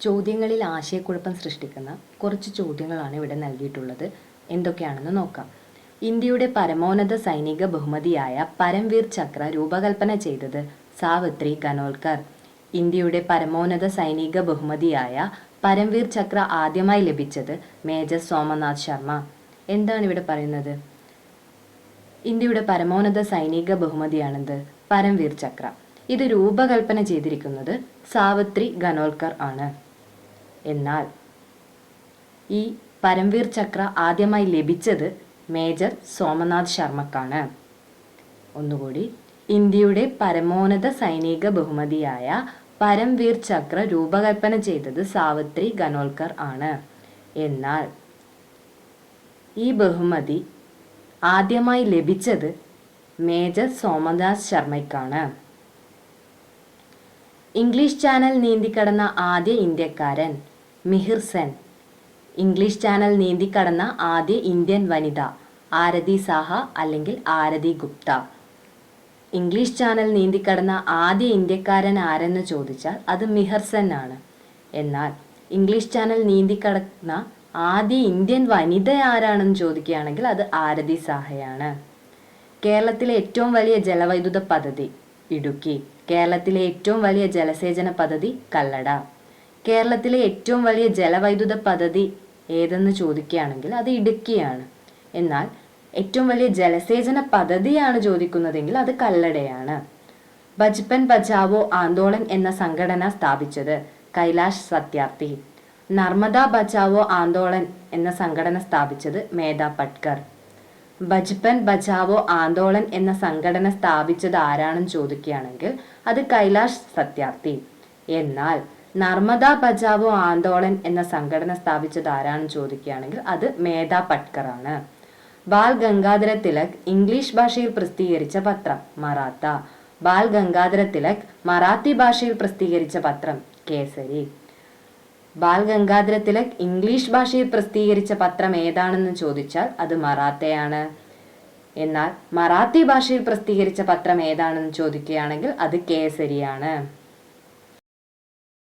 ചോദ്യങ്ങളിൽ ആശയക്കുഴപ്പം സൃഷ്ടിക്കുന്ന കുറച്ച് ചോദ്യങ്ങളാണ് ഇവിടെ നൽകിയിട്ടുള്ളത്. എന്തൊക്കെയാണെന്ന് നോക്കാം. ഇന്ത്യയുടെ പരമോന്നത സൈനിക ബഹുമതിയായ പരംവീർ ചക്ര രൂപകൽപ്പന ചെയ്തത് സാവിത്രി കനോൽക്കർ. ഇന്ത്യയുടെ പരമോന്നത സൈനിക ബഹുമതിയായ പരംവീർ ചക്ര ആദ്യമായി ലഭിച്ചത് മേജർ സോമനാഥ് ശർമ്മ. എന്താണ് ഇവിടെ പറയുന്നത്? ഇന്ത്യയുടെ പരമോന്നത സൈനിക ബഹുമതിയാണെന്ത്? പരംവീർ ചക്ര. ഇത് രൂപകൽപ്പന ചെയ്തിരിക്കുന്നത് സാവിത്രി ഗനോൽക്കർ ആണ്. എന്നാൽ ഈ പരംവീർ ചക്ര ആദ്യമായി ലഭിച്ചത് മേജർ സോമനാഥ് ശർമ്മക്കാണ്. ഒന്നുകൂടി ഇന്ത്യയുടെ പരമോന്നത സൈനിക ബഹുമതിയായ പരംവീർ ചക്ര രൂപകൽപ്പന ചെയ്തത് സാവിത്രി ഗനോൽക്കർ ആണ്. എന്നാൽ ഈ ബഹുമതി ആദ്യമായി ലഭിച്ചത് മേജർ സോമദാസ് ശർമ്മയ്ക്കാണ്. ഇംഗ്ലീഷ് ചാനൽ നീന്തിക്കടന്ന ആദ്യ ഇന്ത്യക്കാരൻ മിഹിർ സെൻ. ഇംഗ്ലീഷ് ചാനൽ നീന്തിക്കടന്ന ആദ്യ ഇന്ത്യൻ വനിത ആരതി സാഹ അല്ലെങ്കിൽ ആരതി ഗുപ്ത. ഇംഗ്ലീഷ് ചാനൽ നീന്തിക്കടന്ന ആദ്യ ഇന്ത്യക്കാരൻ ആരെന്ന് ചോദിച്ചാൽ അത് മിഹർ സെൻ ആണ്. എന്നാൽ ഇംഗ്ലീഷ് ചാനൽ നീന്തിക്കടന്ന ആദ്യ ഇന്ത്യൻ വനിത ആരാണെന്ന് ചോദിക്കുകയാണെങ്കിൽ അത് ആരതി സാഹയാണ്. കേരളത്തിലെ ഏറ്റവും വലിയ ജലവൈദ്യുത പദ്ധതി ഇടുക്കി. കേരളത്തിലെ ഏറ്റവും വലിയ ജലസേചന പദ്ധതി കല്ലട. കേരളത്തിലെ ഏറ്റവും വലിയ ജലവൈദ്യുത പദ്ധതി ഏതെന്ന് ചോദിക്കുകയാണെങ്കിൽ അത് ഇടുക്കിയാണ്. എന്നാൽ ഏറ്റവും വലിയ ജലസേചന പദ്ധതിയാണ് ചോദിക്കുന്നതെങ്കിൽ അത് കല്ലടയാണ്. ബജ്പൻ ബജാവോ ആന്തോളൻ എന്ന സംഘടന സ്ഥാപിച്ചത് കൈലാഷ് സത്യാർത്ഥി. നർമ്മദ ബജാവോ ആന്തോളൻ എന്ന സംഘടന സ്ഥാപിച്ചത് മേധ പട്കർ. ബജ്പൻ ബജാവോ ആന്തോളൻ എന്ന സംഘടന സ്ഥാപിച്ചത് ആരാണെന്ന് ചോദിക്കുകയാണെങ്കിൽ അത് കൈലാഷ് സത്യാർത്ഥി. എന്നാൽ നർമ്മദ ബജാവോ ആന്തോളൻ എന്ന സംഘടന സ്ഥാപിച്ചത് ആരാണെന്ന് ചോദിക്കുകയാണെങ്കിൽ അത് മേധ പട്കർ ആണ് ബാൽ ഗംഗാധര തിലക് ഇംഗ്ലീഷ് ഭാഷയിൽ പ്രസിദ്ധീകരിച്ച പത്രം മറാത്ത. ബാൽ ഗംഗാധര തിലക് മറാത്തി ഭാഷയിൽ പ്രസിദ്ധീകരിച്ച പത്രം കേസരി. ബാൽ ഗംഗാധര തിലക് ഇംഗ്ലീഷ് ഭാഷയിൽ പ്രസിദ്ധീകരിച്ച പത്രം ഏതാണെന്ന് ചോദിച്ചാൽ അത് മറാത്തയാണ്. എന്നാൽ മറാത്തി ഭാഷയിൽ പ്രസിദ്ധീകരിച്ച പത്രം ഏതാണെന്ന് ചോദിക്കുകയാണെങ്കിൽ അത് കേസരിയാണ്.